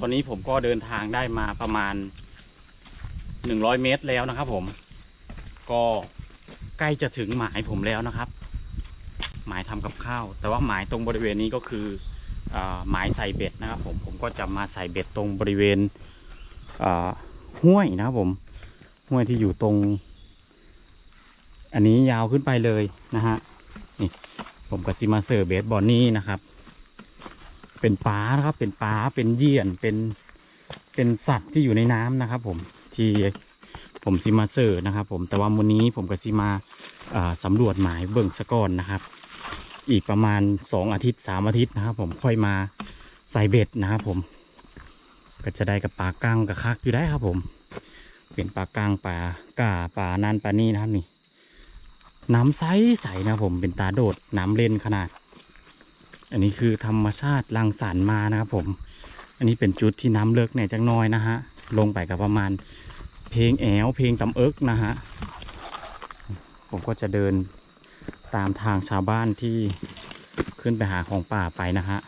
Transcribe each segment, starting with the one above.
ตอนนี้ผมก็เดินทางได้มาประมาณหนึ่งร้อยเมตรแล้วนะครับ ผม ก็ใกล้จะถึงหมายผมแล้วนะครับ หมายทำกับข้าว แต่ว่าหมายตรงบริเวณนี้ก็คืออหมายใส่เบ็ดนะครับ ผมผมก็จะมาใส่เบ็ดตรงบริเวณห้วยนะครับผมห้วยที่อยู่ตรง อันนี้ยาวขึ้นไปเลยนะฮะนี่ผมกับซิมาเซอร์เบสบอลนี่นะครับ เป็นปลานะครับ เป็นปลาเป็นเยี่ยนเป็นเป็นสัตว์ที่อยู่ในน้ำนะครับ ผมที่ผมซิมาเซอร์นะครับ ผมแต่ว่าวันนี้ผมกับซิมาอ่าสำรวจหมายเบิ่งสะก่อนนะครับ อีกประมาณสองอาทิตย์สามอาทิตย์นะครับ ผมค่อยมาใส่เบ็ดนะครับ ผม ก็จะได้กับปลากั้งกับคักอยู่ได้ครับ ผม เป็นปลากั้งปลากาปลานั่นปลานี่นะครับนี่ น้ำใสใสนะผมเป็นตาโดดน้ำเล่นขนาด อันนี้คือธรรมชาติรังสรรค์มานะครับผม อันนี้เป็นจุดที่น้ำเลิกเนี่ยจังน้อยนะฮะ ลงไปกับประมาณ เพลงแอวเพลงตำเอิกนะฮะ ผมก็จะเดินตามทางชาวบ้านที่ขึ้นไปหาของป่าไปนะฮะ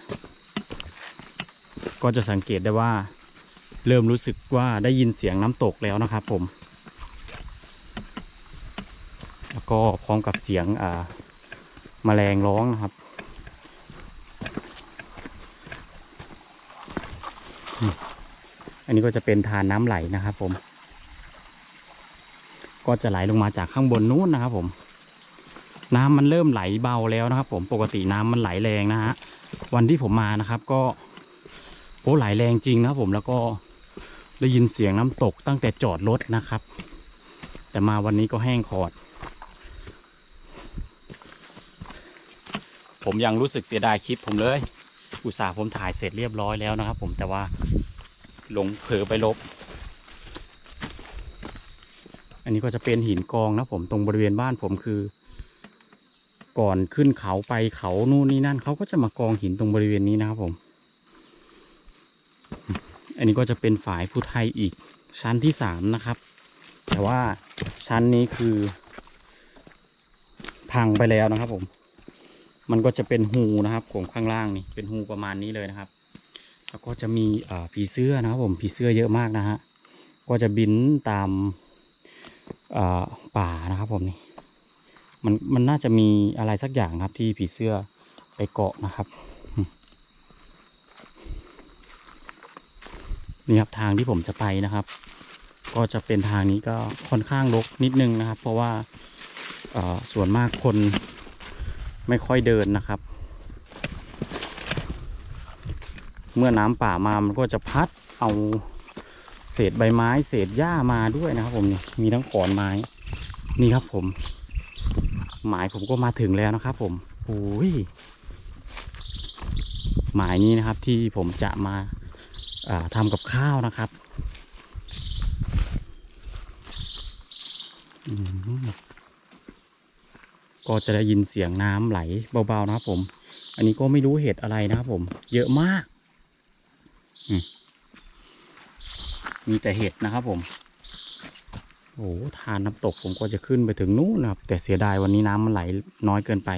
ก็จะสังเกตได้ว่าเริ่มรู้สึกว่าได้ยินเสียงน้ำตกแล้วนะครับผม แล้วก็พร้อมกับเสียงแมลงร้องนะครับ อันนี้ก็จะเป็นทานน้ำไหลนะครับผม ก็จะไหลลงมาจากข้างบนนู้นนะครับ ผม น้ำมันเริ่มไหลเบาแล้วนะครับ ผมปกติน้ำมันไหลแรงนะฮะวันที่ผมมานะครับ ก็โอ้ไหลแรงจริงนะครับ ผมแล้วก็ได้ยินเสียงน้ำตกตั้งแต่จอดรถนะครับ แต่มาวันนี้ก็แห้งขอด ผมยังรู้สึกเสียดายคลิปผมเลย อุตส่าห์ผมถ่ายเสร็จเรียบร้อยแล้วนะครับ ผมแต่ว่าหลงเผลอไปลบ อันนี้ก็จะเป็นหินกองนะผมตรงบริเวณบ้านผมคือ ก่อนขึ้นเขาไปเขานู่นนี่นั่นเขาก็จะมากองหินตรงบริเวณนี้นะครับผม อันนี้ก็จะเป็นฝายผู้ไทยอีกชั้นที่สามนะครับ แต่ว่าชั้นนี้คือ พังไปแล้วนะครับผม มันก็จะเป็นหูนะครับของข้างล่างนี่เป็นหูประมาณนี้เลยนะครับ แล้วก็จะมีผีเสื้อนะครับผมผีเสื้อเยอะมากนะฮะก็จะบินตามาป่านะครับผมนี่มันมันน่าจะมีอะไรสักอย่างครับที่ผีเสื้อไปเกาะนะครับนี่ครับทางที่ผมจะไปนะครับ ก็จะเป็นทางนี้ก็ค่อนข้างรกนิดนึงนะครับ เพราะว่าส่วนมากคน ไม่ค่อยเดินนะครับ เมื่อน้ำป่ามามันก็จะพัดเอาเศษใบไม้ เศษหญ้ามาด้วยนะครับ ผมนี่มีทั้งขอนไม้ นี่ครับผม หมายผมก็มาถึงแล้วนะครับ ผมโอ้ยหมายนี้นะครับที่ผมจะมาาทำกับข้าวนะครับอืม ก็จะได้ยินเสียงน้ำไหลเบาๆนะครับผม อันนี้ก็ไม่รู้เห็ดอะไรนะครับผม เยอะมาก มีแต่เห็ดนะครับผม โอ้โหทานน้ำตกผมก็จะขึ้นไปถึงนู้นนะครับ แต่เสียดายวันนี้น้ำมันไหลน้อยเกินไป